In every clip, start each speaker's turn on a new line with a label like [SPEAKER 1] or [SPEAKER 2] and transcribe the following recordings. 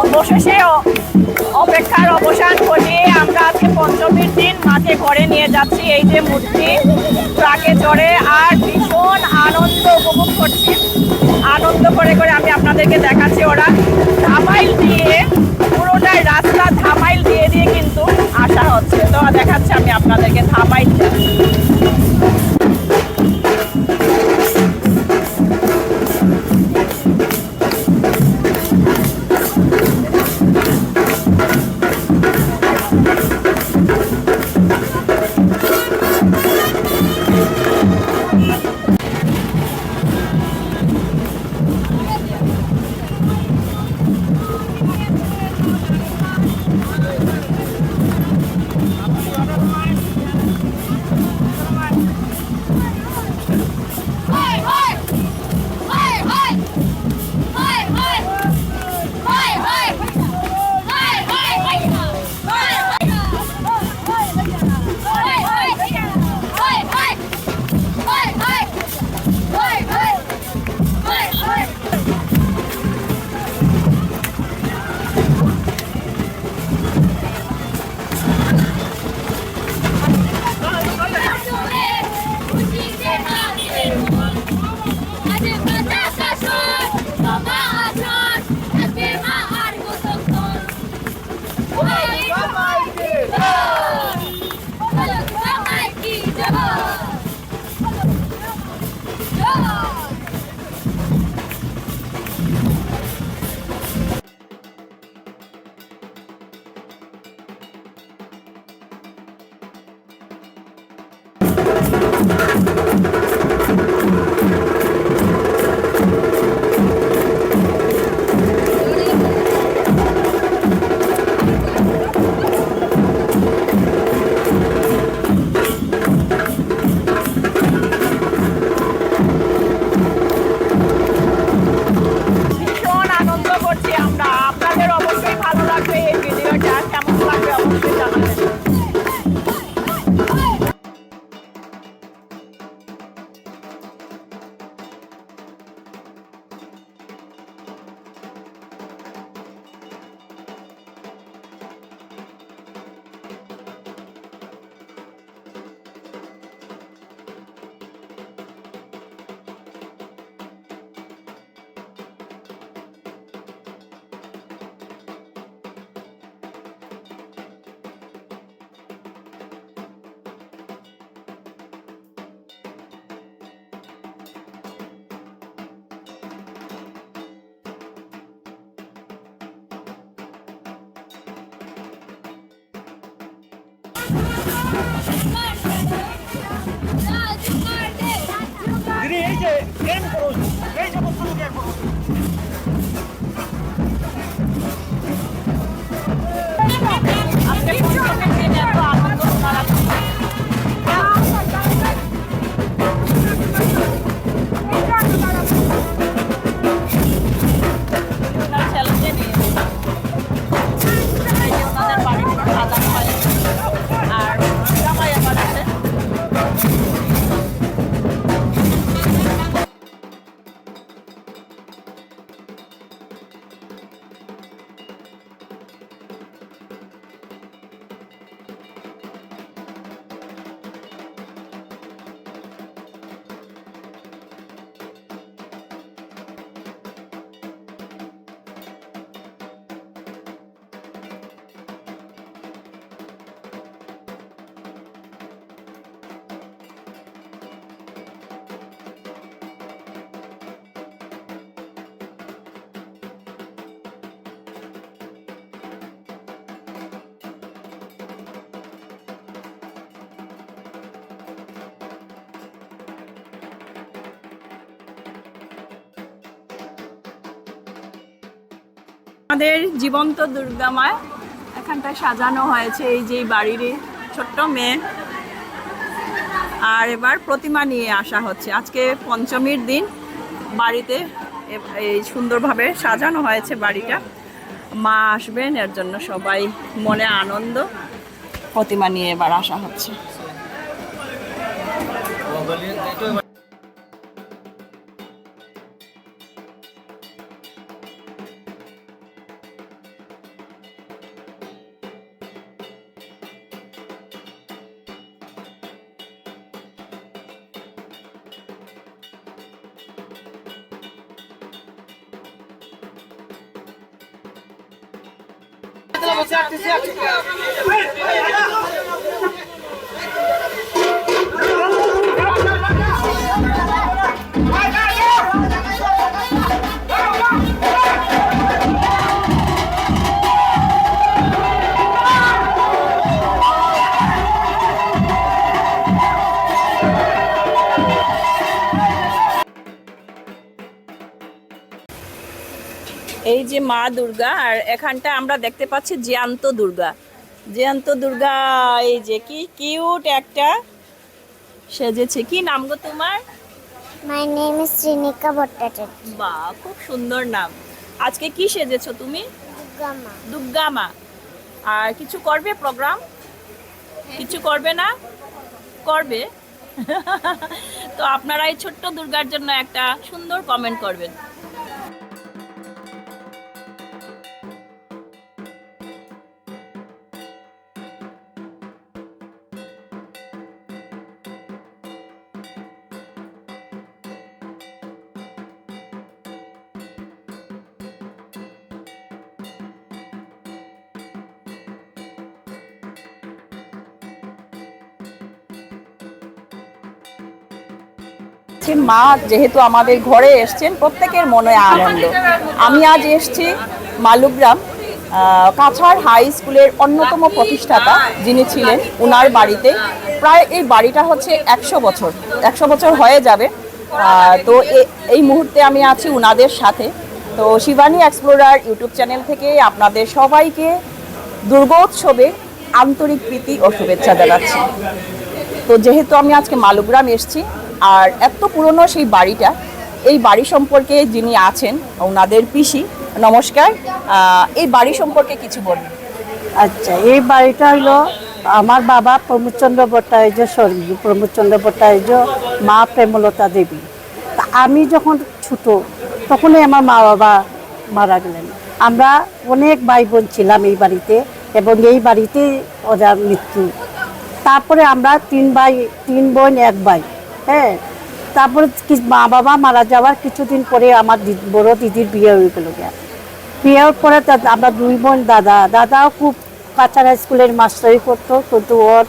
[SPEAKER 1] অবশেষে অপেক্ষার অবসান ঘটিয়ে আমরা আজকে পঞ্চমীর দিন মাকে ঘরে নিয়ে যাচ্ছি। এই যে মূর্তি, ট্রাকে চড়ে আর ভীষণ আনন্দ উপভোগ করছি। আনন্দ করে করে আমি আপনাদেরকে দেখাচ্ছি ওরা। ধামাইল দিয়ে, পুরোটাই রাস্তা ধামাইল দিয়ে দিয়ে কিন্তু আসা হচ্ছে। তো দেখাচ্ছি আমি আপনাদেরকে ধামাইলটা।
[SPEAKER 2] Oh! প্রেম করুন এই জগৎগুলোকে করুন
[SPEAKER 1] আমাদের জীবন্ত দুর্গা মা এখানটায় সাজানো হয়েছে এই যে বাড়ির ছোট্ট মেয়ে। আর এবার প্রতিমা নিয়ে আসা হচ্ছে। আজকে পঞ্চমীর দিন বাড়িতে এই সুন্দরভাবে সাজানো হয়েছে বাড়িটা। মা আসবেন, এর জন্য সবাই মনে আনন্দ। প্রতিমা নিয়ে এবার আসা হচ্ছে। এই যে মা দুর্গা আর এখানটা আমরা দেখতে পাচ্ছি জ্যান্ত দুর্গা। জ্যান্ত দুর্গা এই যে কি কিউট একটা সেজেছে। কি নাম গো তোমার?
[SPEAKER 3] My name is Srinika Bhattacharya.
[SPEAKER 1] বা খুব সুন্দর নাম। আজকে কি সেজেছো তুমি?
[SPEAKER 3] Gama.
[SPEAKER 1] দুর্গা মা। আর কিছু করবে প্রোগ্রাম কিছু করবে না? করবে। তো আপনারা এই ছোট্ট দুর্গার জন্য একটা সুন্দর কমেন্ট করবেন। যে মা যেহেতু আমাদের ঘরে এসছেন, প্রত্যেকের মনে আনন্দ। আমি আজ এসছি মালুগ্রাম কাছাড় হাই স্কুলের অন্যতম প্রতিষ্ঠাতা যিনি ছিলেন, উনার বাড়িতে। প্রায় এই বাড়িটা হচ্ছে একশো বছর একশো বছর হয়ে যাবে। তো এই মুহূর্তে আমি আছি উনাদের সাথে। তো শিবানী এক্সপ্লোরার ইউটিউব চ্যানেল থেকে আপনাদের সবাইকে দুর্গোৎসবে আন্তরিক প্রীতি ও শুভেচ্ছা জানাচ্ছি। তো যেহেতু আমি আজকে মালুগ্রাম এসেছি আর এত পুরনো সেই বাড়িটা, এই বাড়ি সম্পর্কে যিনি আছেন, ওনাদের পিসি, নমস্কার এই বাড়ি সম্পর্কে কিছু বলুন।
[SPEAKER 4] আচ্ছা এই বাড়িটা হলো আমার বাবা প্রমোদচন্দ্র ভট্টাচার্য স্বর্গীয় প্রমোদচন্দ্র ভট্টাচার্য মা প্রেমলতা দেবী। তা আমি যখন ছোট, তখনই আমার মা বাবা মারা গেলেন। আমরা অনেক ভাই বোন ছিলাম এই বাড়িতে এবং এই বাড়িতে ওদের মৃত্যু। তারপরে আমরা তিন ভাই, তিন বোন, এক ভাই। হ্যাঁ তারপরে মা বাবা মারা যাওয়ার কিছুদিন পরে আমার বড় দিদির বিয়ে হয়ে গেল গিয়া। বিয়ের পরে আমরা দুই বোন দাদা। দাদাও খুব কাছাড়া স্কুলের মাস্টারি করতো, কিন্তু ওর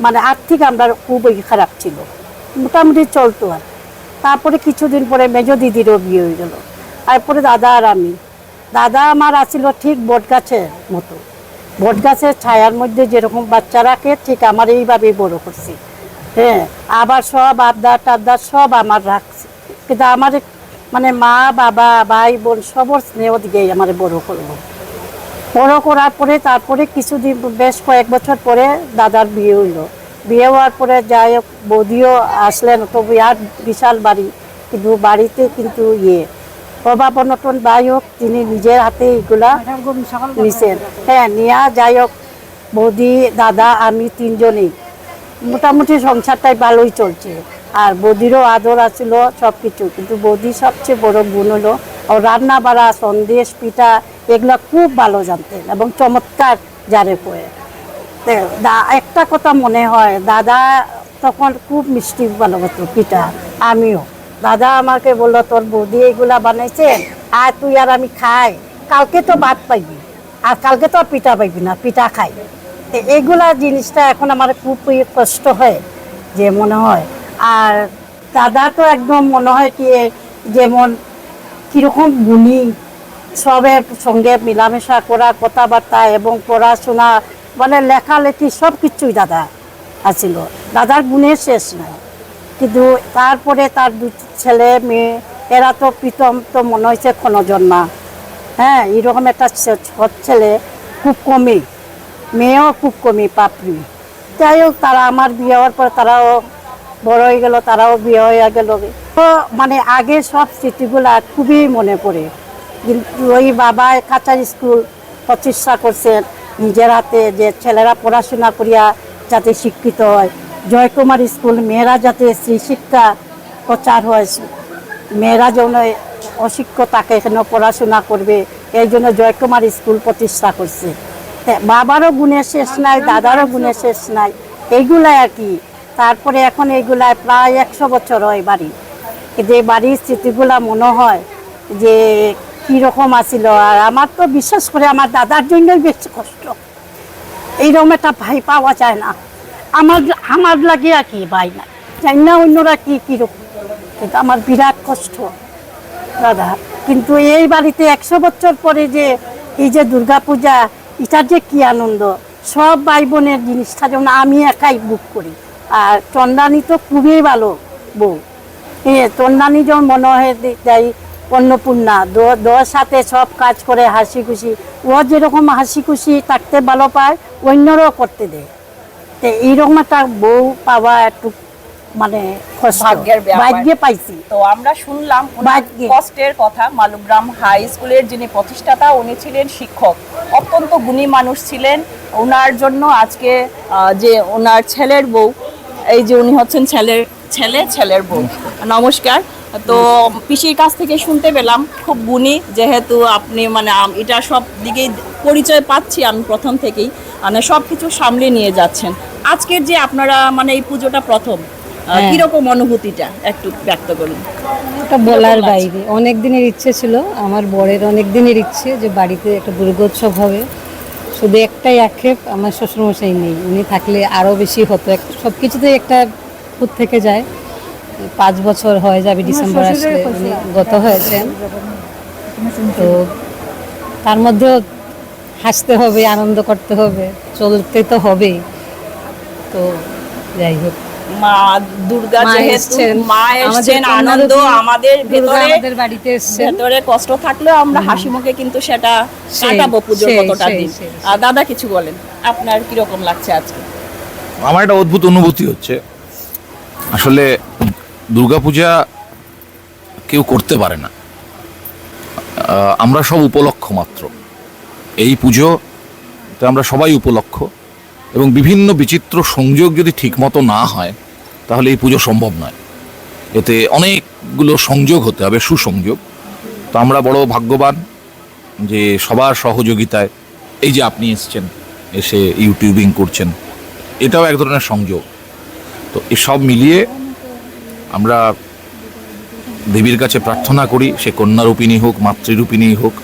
[SPEAKER 4] মানে আর্থিক আমরা খুব খারাপ ছিল। মোটামুটি চলতো আর। তারপরে কিছুদিন পরে মেজ দিদিরও বিয়ে হয়ে গেল। তারপরে দাদা আর আমি। দাদা আমার আছিল ঠিক বট গাছের মতো। বট গাছের ছায়ার মধ্যে যেরকম বাচ্চা রাখে, ঠিক আমার এইভাবেই বড় করছি। হ্যাঁ আবার সব আবদার টাবদার সব আমার রাখছে। কিন্তু আমার মানে মা বাবা ভাই বোন সবর স্নেহ দিকেই আমার বড় করব বড় করার পরে তারপরে কিছুদিন বেশ কয়েক বছর পরে দাদার বিয়ে হইল। বিয়ে হওয়ার পরে যাই হোক বৌদিও আসলেন তো বিরাট বিশাল বাড়ি কিন্তু বাড়িতে কিন্তু ইয়ে। অভাব অনটন যাই হোক তিনি নিজের হাতে এগুলা নিছেন। হ্যাঁ নিয়া যাই হোক বৌদি দাদা আমি তিনজনেই। মোটামুটি সংসারটাই ভালোই চলছে আর বৌদিরও আদর আছিল সব কিছু কিন্তু বৌদি সবচেয়ে বড় গুণ হলো, ও রান্না বাড়া সন্দেশ, পিঠা, এগুলো খুব ভালো জানতেন এবং চমৎকার যারে তো, দা- একটা কথা মনে হয়, দাদা তখন খুব মিষ্টি ভালোবাসতো পিঠা, আমিও। দাদা আমাকে বলল, তোর বৌদি এগুলা বানাইছে আর তুই আর আমি খাই। কালকে তো ভাত পাইবি, আর কালকে তো পিঠা পাইবি না, পিঠা খাই। এগুলা জিনিসটা এখন আমার খুব কষ্ট হয় যে মনে হয়। আর দাদা তো একদম মনে হয় কি, যেমন কীরকম গুণী সবের সঙ্গে মেলামেশা করা, কথাবার্তা এবং পড়াশোনা মানে লেখালেখি সব কিছুই দাদা আছিল। দাদার গুণের শেষ নাই। কিন্তু তারপরে তার দু ছেলে মেয়ে, এরা তো প্রীতম তো মনে হয়েছে ক্ষণজন না হ্যাঁ এরকম একটা ছেলে খুব কমই। মেয়েও খুব কমই পাপড়ি যাই হোক তারা আমার বিয়ে হওয়ার পর তারাও বড় হয়ে গেল, তারাও বিয়ে হয়ে গেল। তো মানে আগে সব স্মৃতিগুলা খুবই মনে পড়ে। কিন্তু ওই বাবা কাঁচার স্কুল প্রতিষ্ঠা করছেন, নিজের হাতে যে ছেলেরা পড়াশোনা করিয়া যাতে শিক্ষিত হয়। জয়কুমার স্কুল, মেয়েরা যাতে শ্রী শিক্ষা প্রচার হয়, মেয়েরা যেন অশিক্ষিত তাকে এখানে পড়াশোনা করবে। এই জন্য জয়কুমার স্কুল প্রতিষ্ঠা করছে। বাবারও গুণের শেষ নাই, দাদারও গুণের শেষ নাই। এইগুলাই আর কি। তারপরে এখন এইগুলাই প্রায় একশো বছর হয় বাড়ি। এই বাড়ির স্মৃতিগুলা মনে হয় যে কীরকম আছিল। আর আমার তো বিশ্বাস করে আমার দাদার জন্যই বেশি কষ্ট। এইরকম একটা ভাই পাওয়া যায় না। আমার আমার লাগে আর কি ভাই না। জানি না অন্যরা কি কীরকম। কিন্তু আমার বিরাট কষ্ট, দাদা। কিন্তু এই বাড়িতে একশো বছর পরে যে, এই যে দুর্গা এটার যে কি আনন্দ? সব ভাই বোনের জিনিসটা যেমন আমি একাই বুক করি। আর চন্দানি তো খুবই ভালো বউ। হ্যাঁ চন্দানি যেমন মনে হয় দেয় অন্নপূর্ণা দোর সাথে সব কাজ করে হাসি খুশি ও যেরকম হাসি খুশি থাকতে ভালো পায়, অন্যরাও করতে দেয়। তো এইরকম একটা বউ পাওয়া একটু মানে। ভাগ্যে পাইছি।
[SPEAKER 1] তো আমরা শুনলাম কষ্টের কথা মালুগ্রাম হাই স্কুলের যিনি প্রতিষ্ঠাতা উনি ছিলেন শিক্ষক। অত্যন্ত গুণী মানুষ ছিলেন। ওনার জন্য আজকে যে ওনার ছেলের বউ এই যে উনি হচ্ছেন ছেলের ছেলে ছেলের বউ। নমস্কার। তো পিসির কাছ থেকে শুনতে পেলাম খুব গুণী যেহেতু আপনি মানে এটা সব দিকেই পরিচয় পাচ্ছি আমি প্রথম থেকেই। মানে সব কিছু সামলে নিয়ে যাচ্ছেন। আজকের যে আপনারা মানে এই পুজোটা প্রথম। কীরকম অনুভূতিটা? একটু ব্যক্ত করুন।
[SPEAKER 5] ওটা বলার বাইরে। অনেক দিনের ইচ্ছে ছিল আমার বরের অনেক দিনের ইচ্ছে যে বাড়িতে একটা দুর্গোৎসব হবে। শুধু একটাই আক্ষেপ আমার শ্বশুরমশাই নেই। উনি থাকলে আরও বেশি হতো। সব কিছুতেই একটা খুদ থেকে যায়। পাঁচ বছর হয়ে যাবে ডিসেম্বর আসলে উনি গত হয়েছেন। তো তার মধ্যেও হাসতে হবে আনন্দ করতে হবে চলতে তো হবেই। তো যাই হোক।
[SPEAKER 1] মা দুর্গা
[SPEAKER 5] মা
[SPEAKER 1] যেহেতু মা এসছেন আনন্দ আমাদের ভেতরে
[SPEAKER 5] আমাদের বাড়িতে এসছেন।
[SPEAKER 1] ভেতরে কষ্ট থাকলেও আমরা হাসি মুখে কিন্তু সেটা কাটাবো পুজোর কতটা দিন। আর দাদা কিছু বলেন আপনার কীরকম লাগছে আজকে?
[SPEAKER 6] আমার একটা অদ্ভুত অনুভূতি হচ্ছে। আসলে দুর্গাপূজা কেউ করতে পারে না। আহ, আমরা সব উপলক্ষ মাত্র। এই পুজো তে আমরা সবাই উপলক্ষ। এবং বিভিন্ন বিচিত্র সংযোগ যদি ঠিকমতো না হয়, তাহলে এই পুজো সম্ভব নয়। এতে অনেকগুলো সংযোগ হতে হবে, সুসংযোগ। তো আমরা বড় ভাগ্যবান যে সবার সহযোগিতায় এই যে আপনি এসছেন, এসে ইউটিউবিং করছেন, এটাও এক ধরনের সংযোগ। তো এসব মিলিয়ে আমরা দেবীর কাছে প্রার্থনা করি, সে কন্যারূপিণী হোক, মাতৃরূপিণী হোক,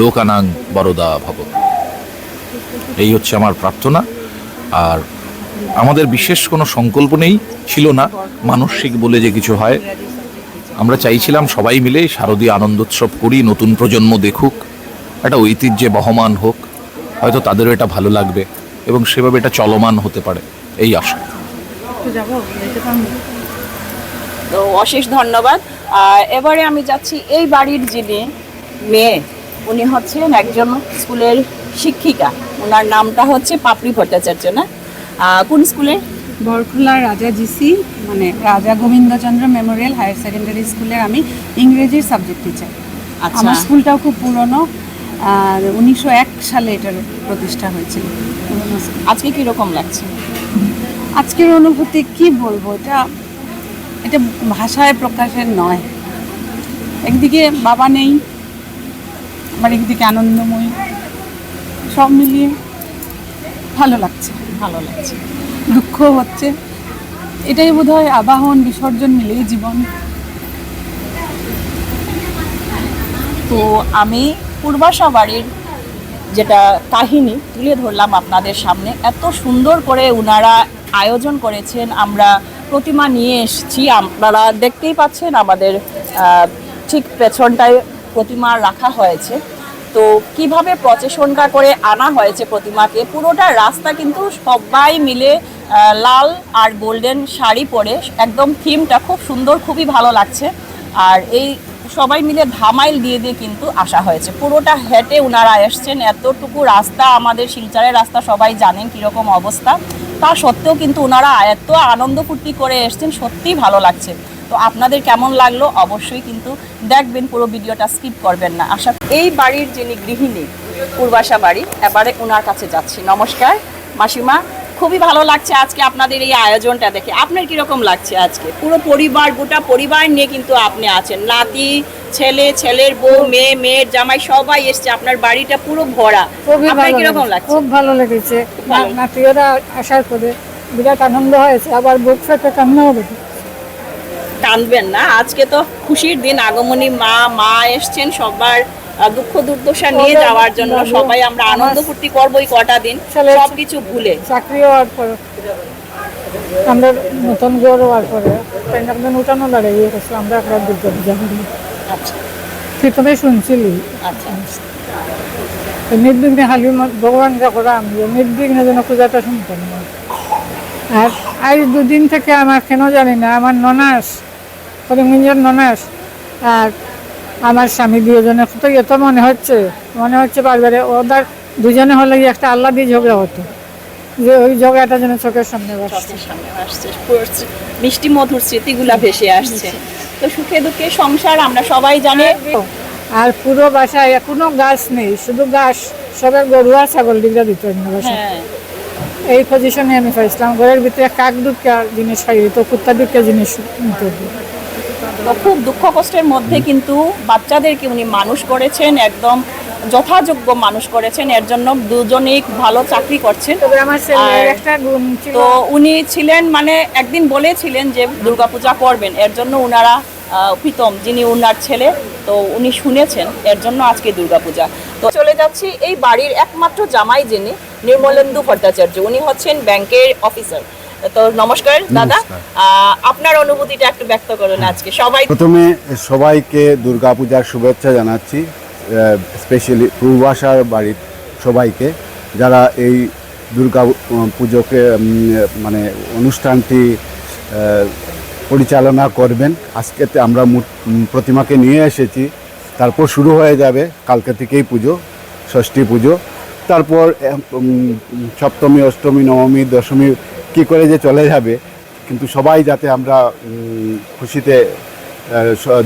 [SPEAKER 6] লোকানাং বরদা ভব এই হচ্ছে আমার প্রার্থনা। আর আমাদের বিশেষ কোনো সংকল্প নেই ছিল না। মানসিক বলে যে কিছু হয় আমরা চাইছিলাম সবাই মিলে শারদীয় আনন্দোৎসব করি নতুন প্রজন্ম দেখুক একটা ঐতিহ্যে বহমান হোক হয়তো তাদেরও এটা ভালো লাগবে এবং সেভাবে এটা চলমান হতে পারে এই আশা।
[SPEAKER 1] তো অশেষ ধন্যবাদ। আর এবারে আমি যাচ্ছি এই বাড়ির যিনি মেয়ে উনি হচ্ছেন একজন স্কুলের শিক্ষিকা। ওনার নামটা হচ্ছে পাপড়ি ভট্টাচার্য না? কোন স্কুলে?
[SPEAKER 7] বরখোলা রাজা জিসি মানে রাজা গোবিন্দচন্দ্র মেমোরিয়াল হায়ার সেকেন্ডারি স্কুলে আমি ইংরেজির সাবজেক্ট টিচার।
[SPEAKER 1] আচ্ছা।
[SPEAKER 7] আমার স্কুলটাও খুব পুরনো আর উনিশশো এক সালে এটার প্রতিষ্ঠা হয়েছিল।
[SPEAKER 1] আজকে কীরকম লাগছে?
[SPEAKER 7] আজকের অনুভূতি কি বলব এটা এটা ভাষায় প্রকাশের নয়। একদিকে বাবা নেই আবার একদিকে আনন্দময়ী। সব মিলিয়ে ভালো লাগছে।
[SPEAKER 1] ভালো লাগছে।
[SPEAKER 7] দুঃখ হচ্ছে। এটাই বোধহয় আবাহন বিসর্জন মিলেই জীবন।
[SPEAKER 1] তো আমি পূর্বাশা বাড়ির যেটা কাহিনী তুলে ধরলাম আপনাদের সামনে এত সুন্দর করে ওনারা আয়োজন করেছেন আমরা প্রতিমা নিয়ে এসেছি। আপনারা দেখতেই পাচ্ছেন আমাদের ঠিক পেছনটায় প্রতিমা রাখা হয়েছে। তো কীভাবে প্রচেশনটা করে আনা হয়েছে প্রতিমাকে? পুরোটা রাস্তা কিন্তু সবাই মিলে লাল আর গোল্ডেন শাড়ি পরে একদম থিমটা খুব সুন্দর, খুবই ভালো লাগছে। আর এই সবাই মিলে ধামাইল দিয়ে দিয়ে কিন্তু আসা হয়েছে। পুরোটা হেঁটে ওনারা এসছেন। এতটুকু রাস্তা আমাদের শিলচরের রাস্তা সবাই জানেন কীরকম অবস্থা। তা সত্ত্বেও কিন্তু ওনারা এত আনন্দ ফুর্তি করে এসছেন, সত্যিই ভালো লাগছে। তো আপনাদের কেমন লাগল অবশ্যই কিন্তু দেখবেন পুরো ভিডিওটা স্কিপ করবেন না। আশা এই বাড়ির যিনি গৃহিণী পূর্বাশা বাড়ি এবারে ওনার কাছে যাচ্ছি। নমস্কার মাসিমা খুবই ভালো লাগছে আজকে আপনাদের এই আয়োজনটা দেখে। আপনার কীরকম লাগছে আজকে? পুরো পরিবার গোটা পরিবার নিয়ে কিন্তু আপনি আছেন। নাতি ছেলে ছেলের বউ মেয়ে মেয়ের জামাই সবাই এসছে। আপনার বাড়িটা পুরো ভরা। আপনার কীরকম
[SPEAKER 5] লাগছে। খুব ভালো লেগেছে। আসার পরে বিরাট আনন্দ হয়েছে। আবার বুক ফেটে কান্নাও হবে
[SPEAKER 1] টানবেন না। আজকে তো খুশির দিন আগমনী মা মা এসছেন সবার দুঃখ দুর্দশা নিয়ে যাওয়ার জন্য সবাই আমরা আনন্দ ফুর্তি করব এই কটা দিন সবকিছু ভুলে।
[SPEAKER 8] চাকরি হওয়ার পরে আমরা নতুন ঘর হওয়ার পরে একদিন উঠানো ইয়ে করছিল আমরা একটা দুর্গা পূজা করি।
[SPEAKER 1] আচ্ছা।
[SPEAKER 8] প্রথমে শুনছিলি।
[SPEAKER 1] আচ্ছা।
[SPEAKER 8] নির্বিঘ্নে খালি ভগবান যা করা আমি নির্বিঘ্নে যেন পূজাটা শুনতাম না আর আজ দুদিন থেকে আমার কেন জানি না আমার ননাস করিমগঞ্জের ননাস আর আমার স্বামী দুজনে তো এত মনে হচ্ছে মনে হচ্ছে বারবারে ওদের দুজনে হলে একটা আল্লাহ দিয়ে ঝগড়া হতো। যে ওই ঝগড়াটা যেন চোখের সামনে
[SPEAKER 1] আসছে। মিষ্টি মধুর স্মৃতিগুলা ভেসে আসছে। তো সুখে দুঃখে সংসার আমরা সবাই জানি।
[SPEAKER 8] আর পুরো বাসায় কোনো গাছ নেই শুধু গাছ সবের গরু আর ছাগল দিকটা দিত অন্য বাসায়।
[SPEAKER 1] হ্যাঁ।
[SPEAKER 8] এই পজিশনে আমি পাইছিলাম ঘরের ভিতরে কাক দুঃখা জিনিস খাই দিত কুত্তা দুঃখা জিনিস নিতে।
[SPEAKER 1] তো খুব দুঃখ কষ্টের মধ্যে কিন্তু বাচ্চাদেরকে উনি মানুষ করেছেন একদম যথাযোগ্য মানুষ করেছেন। এর জন্য দুজনেই ভালো চাকরি করছেন।
[SPEAKER 8] তবে আমার ছেলের
[SPEAKER 1] আর-
[SPEAKER 8] একটা গুণ ছিল।
[SPEAKER 1] তো উনি ছিলেন মানে একদিন বলেছিলেন যে দুর্গাপূজা করবেন। এর জন্য উনারা প্রীতম যিনি উনার ছেলে তো উনি শুনেছেন এর জন্য আজকে দুর্গাপূজা। তো চলে যাচ্ছি এই বাড়ির একমাত্র জামাই যিনি নির্মলেন্দু ভট্টাচার্য। উনি হচ্ছেন ব্যাংকের অফিসার। তো নমস্কার দাদা। আপনার অনুভূতিটা একটু ব্যক্ত করুন আজকে। সবাই
[SPEAKER 9] প্রথমে সবাইকে দুর্গাপূজার শুভেচ্ছা জানাচ্ছি স্পেশালি পূর্বাশার বাড়ির সবাইকে যারা এই দুর্গা পুজোকে মানে অনুষ্ঠানটি পরিচালনা করবেন। আজকে আমরা প্রতিমাকে নিয়ে এসেছি। তারপর শুরু হয়ে যাবে কালকে থেকেই পুজো ষষ্ঠী পুজো। তারপর সপ্তমী অষ্টমী নবমী দশমী কী করে যে চলে যাবে কিন্তু সবাই যাতে আমরা খুশিতে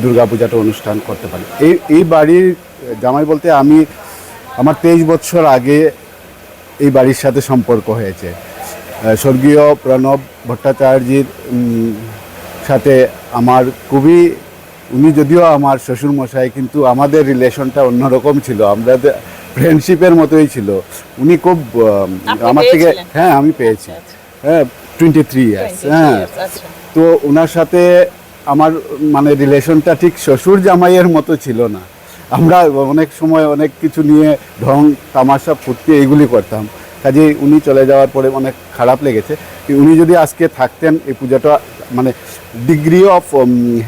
[SPEAKER 9] দুর্গা পূজাটা অনুষ্ঠান করতে পারি। এই এই বাড়ির জামাই বলতে আমি আমার তেইশ বছর আগে এই বাড়ির সাথে সম্পর্ক হয়েছে। স্বর্গীয় প্রণব ভট্টাচার্যের সাথে আমার খুবই উনি যদিও আমার শ্বশুর মশাই কিন্তু আমাদের রিলেশনটা অন্যরকম ছিল। আমরা ফ্রেন্ডশিপের মতোই ছিল। উনি খুব আমার থেকে হ্যাঁ আমি পেয়েছি। হ্যাঁ টোয়েন্টি থ্রি ইয়ার্স হ্যাঁ।
[SPEAKER 1] আচ্ছা।
[SPEAKER 9] তো ওনার সাথে আমার মানে রিলেশনটা ঠিক শ্বশুর জামাইয়ের মতো ছিল না। আমরা অনেক সময় অনেক কিছু নিয়ে ঢং তামাশা ফুর্তি এইগুলি করতাম। কাজে উনি চলে যাওয়ার পরে অনেক খারাপ লেগেছে। উনি যদি আজকে থাকতেন এই পূজাটা মানে ডিগ্রি অফ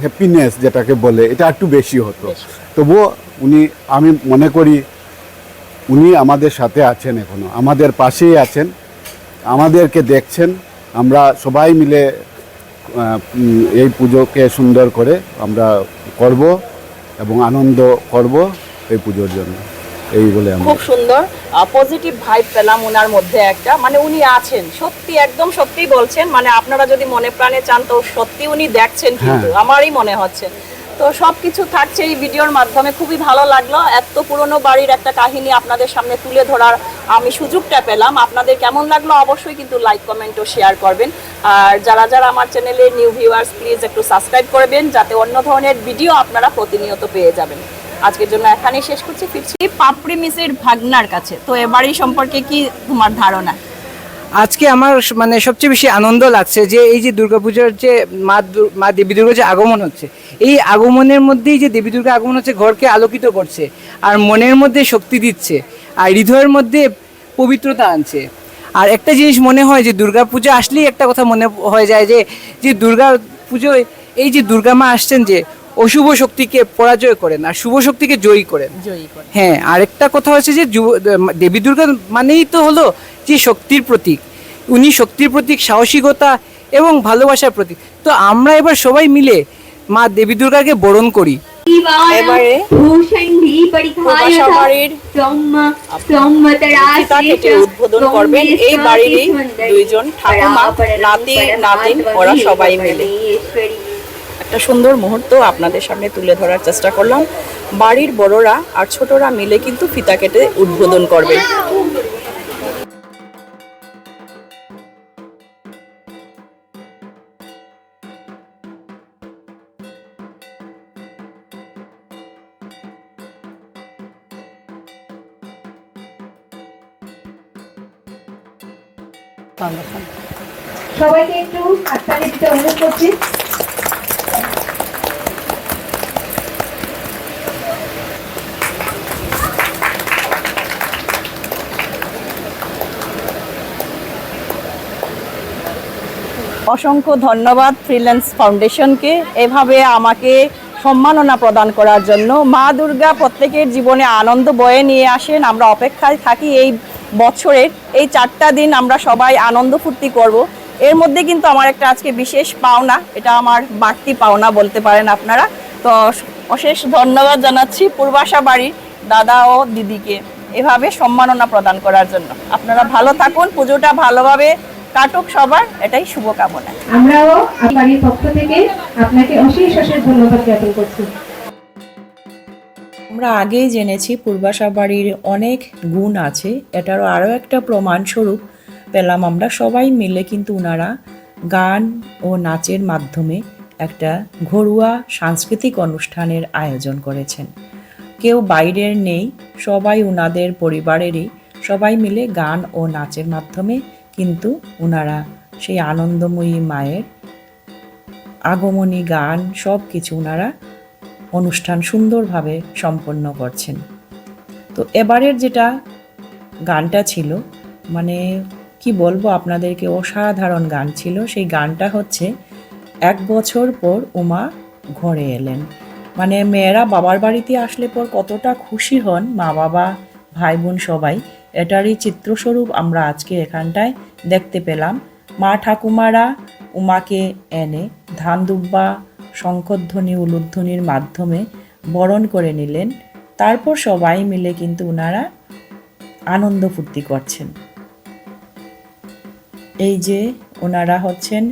[SPEAKER 9] হ্যাপিনেস যেটাকে বলে এটা একটু বেশি হতো। তবুও উনি আমি মনে করি উনি আমাদের সাথে আছেন এখনও। আমাদের পাশেই আছেন। আমাদেরকে দেখছেন আমরা সবাই মিলে এই পুজোকে সুন্দর করে আমরা করব এবং আনন্দ করব এই পুজোর জন্য। এই বলে আমরা
[SPEAKER 1] খুব সুন্দর পজিটিভ ভাইব পেলাম ওনার মধ্যে একটা। মানে উনি আছেন সত্যি একদম সত্যি বলছেন। মানে আপনারা যদি মনে প্রাণে চান তো সত্যি উনি দেখছেন কিন্তু
[SPEAKER 9] হ্যাঁ।
[SPEAKER 1] আমারই মনে হচ্ছে। তো সব কিছু থাকছে এই ভিডিওর মাধ্যমে। খুবই ভালো লাগল। এত পুরনো বাড়ির একটা কাহিনী আপনাদের সামনে তুলে ধরার আমি সুযোগটা পেলাম। আপনাদের কেমন লাগল অবশ্যই কিন্তু লাইক কমেন্ট ও শেয়ার করবেন। আর যারা যারা আমার চ্যানেলে নিউ ভিউয়ার্স প্লিজ একটু সাবস্ক্রাইব করবেন, যাতে অন্য ধরনের ভিডিও আপনারা প্রতিনিয়ত পেয়ে যাবেন। আজকের জন্য এখানেই শেষ করছি। ফিরছি পাপড়ি মিসের ভাগনার কাছে। তো এ বাড়ি সম্পর্কে কি তোমার ধারণা?
[SPEAKER 10] আজকে আমার মানে সবচেয়ে বেশি আনন্দ লাগছে যে এই যে দুর্গাপূজার যে মা মা দেবী দুর্গা যে আগমন হচ্ছে, এই আগমনের মধ্যেই যে দেবী দুর্গা আগমন হচ্ছে ঘরকে আলোকিত করছে আর মনের মধ্যে শক্তি দিচ্ছে আর হৃদয়ের মধ্যে পবিত্রতা আনছে। আর একটা জিনিস মনে হয় যে দুর্গা পূজা আসলেই একটা কথা মনে হয়ে যায় যে যে দুর্গা পুজোয় এই যে দুর্গা মা আসছেন যে অশুভ শক্তিকে পরাজয় করেন আর শুভ শক্তিকে জয়ী করেন।
[SPEAKER 1] জয়ী
[SPEAKER 10] হ্যাঁ আরেকটা কথা হচ্ছে যে যুব- দেবী দুর্গা মানেই তো হলো যে শক্তির প্রতীক। উনি শক্তির প্রতীক সাহসিকতা এবং ভালোবাসার প্রতীক। তো আমরা এবার সবাই মিলে মা দেবী দুর্গাকে বরণ করি।
[SPEAKER 1] এবারে
[SPEAKER 3] ভূষণ ভি পরিধায়
[SPEAKER 1] প্রবাসা বাড়ির
[SPEAKER 3] ব্রহ্ম ব্রহ্মতরাসে
[SPEAKER 1] চিতা কেটে উদ্বোধন করবেন এই বাড়িরই দুইজন ঠাকুমা নাতি নাতিন ওরা সবাই মিলে। একটা সুন্দর মুহূর্ত আপনাদের সামনে তুলে ধরার চেষ্টা করলাম। বাড়ির বড়রা আর ছোটরা মিলে কিন্তু ফিতা কেটে উদ্বোধন করবেন।
[SPEAKER 3] সবাইকে একটু হাততালি দিতে অনুরোধ করছি।
[SPEAKER 11] অসংখ্য ধন্যবাদ ফ্রিল্যান্স ফাউন্ডেশনকে এভাবে আমাকে সম্মাননা প্রদান করার জন্য। মা দুর্গা প্রত্যেকের জীবনে আনন্দ বয়ে নিয়ে আসেন। আমরা অপেক্ষায় থাকি এই বছরের। এই চারটা দিন আমরা সবাই আনন্দ ফুর্তি করব। এর মধ্যে কিন্তু আমার একটা আজকে বিশেষ পাওনা, এটা আমার বাড়তি পাওনা বলতে পারেন আপনারা। তো অশেষ ধন্যবাদ জানাচ্ছি পূর্বাশা বাড়ির দাদা ও দিদিকে এভাবে সম্মাননা প্রদান করার জন্য। আপনারা ভালো থাকুন, পুজোটা ভালোভাবে কাটুক সবার এটাই শুভকামনা।
[SPEAKER 3] আমরাও বাড়ির পক্ষ থেকে আপনাকে অশেষ অশেষ ধন্যবাদ জ্ঞাপন করছি।
[SPEAKER 11] আমরা আগেই জেনেছি পূর্বাশা বাড়ির অনেক গুণ আছে এটারও আরও একটা প্রমাণস্বরূপ পেলাম আমরা সবাই মিলে কিন্তু ওনারা গান ও নাচের মাধ্যমে একটা ঘরোয়া সাংস্কৃতিক অনুষ্ঠানের আয়োজন করেছেন। কেউ বাইরের নেই সবাই ওনাদের পরিবারেরই সবাই মিলে গান ও নাচের মাধ্যমে কিন্তু ওনারা সেই আনন্দময়ী মায়ের আগমনী গান সব কিছু ওনারা অনুষ্ঠান সুন্দরভাবে সম্পন্ন করছেন। তো এবারের যেটা গানটা ছিল মানে কি বলব আপনাদেরকে, অসাধারণ গান ছিল। সেই গানটা হচ্ছে, এক বছর পর উমা ঘরে এলেন। মানে মেয়েরা বাবার বাড়িতে আসলে পর কতটা খুশি হন মা বাবা ভাই বোন সবাই। এটারই চিত্রস্বরূপ আমরা আজকে এখানটায় দেখতে পেলাম। মা ঠাকুমারা উমাকে এনে ধান দুব্বা শঙ্খধ্বনি, উলুধ্বনির মাধ্যমে বরণ করে নিলেন। তারপর সবাই মিলে কিন্তু ওনারা আনন্দ ফুর্তি করছেন। এই যে ওনারা হচ্ছেন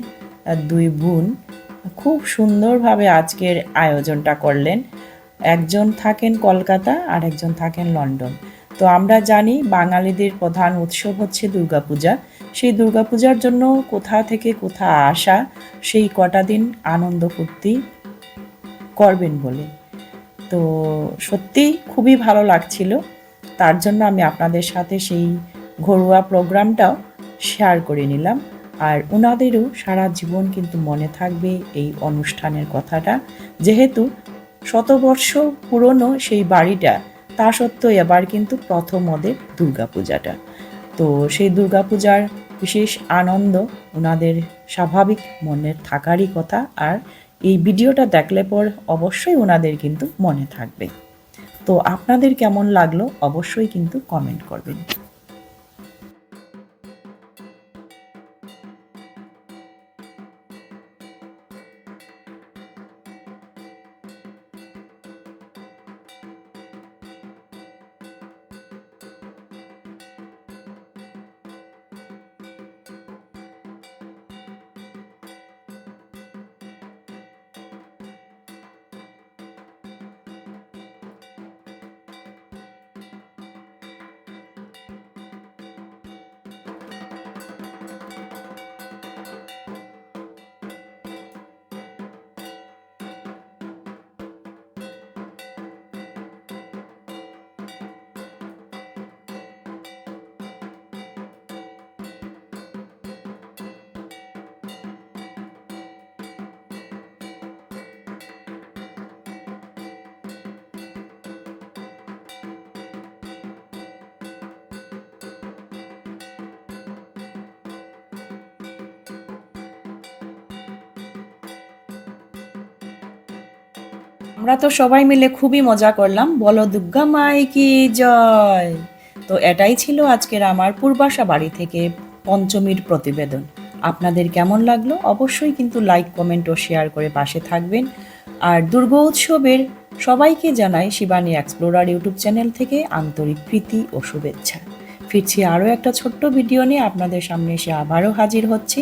[SPEAKER 11] দুই বোন, খুব সুন্দরভাবে আজকের আয়োজনটা করলেন। একজন থাকেন কলকাতা আর একজন থাকেন লন্ডন। তো আমরা জানি বাঙালিদের প্রধান উৎসব হচ্ছে দুর্গাপূজা। সেই দুর্গাপূজার জন্য কোথা থেকে কোথা আসা, সেই কটা দিন আনন্দ ফুর্তি করবেন বলে। তো সত্যি খুবই ভালো লাগছিল। তার জন্য আমি আপনাদের সাথে সেই ঘরোয়া প্রোগ্রামটাও শেয়ার করে নিলাম। আর ওনাদেরও সারা জীবন কিন্তু মনে থাকবে এই অনুষ্ঠানের কথাটা। যেহেতু শতবর্ষ পুরনো সেই বাড়িটা তা সত্ত্বেও এবার কিন্তু প্রথম ওদের দুর্গাপূজাটা। তো সেই দুর্গাপূজার বিশেষ আনন্দ ওনাদের স্বাভাবিক মনের থাকারই কথা আর এই ভিডিওটা দেখলে পর অবশ্যই ওনাদের কিন্তু মনে থাকবে। তো আপনাদের কেমন লাগল অবশ্যই কিন্তু কমেন্ট করবেন। আমরা তো সবাই মিলে খুবই মজা করলাম। বলো দুর্গা মাই কি জয়? তো এটাই ছিল আজকের আমার পূর্বাশা বাড়ি থেকে পঞ্চমীর প্রতিবেদন। আপনাদের কেমন লাগল? অবশ্যই কিন্তু লাইক কমেন্ট ও শেয়ার করে পাশে থাকবেন। আর দুর্গা উৎসবের সবাইকে জানাই শিবানী এক্সপ্লোরার ইউটিউব চ্যানেল থেকে আন্তরিক প্রীতি ও শুভেচ্ছা। ফিরছি আরও একটা ছোট্ট ভিডিও নিয়ে আপনাদের সামনে এসে আবারও হাজির হচ্ছি।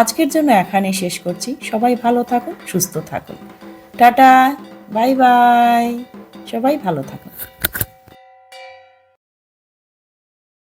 [SPEAKER 11] আজকের জন্য এখানে শেষ করছি। সবাই ভালো থাকুন, সুস্থ থাকুন। টাটা! Bye bye. সবাই ভালো থাকুন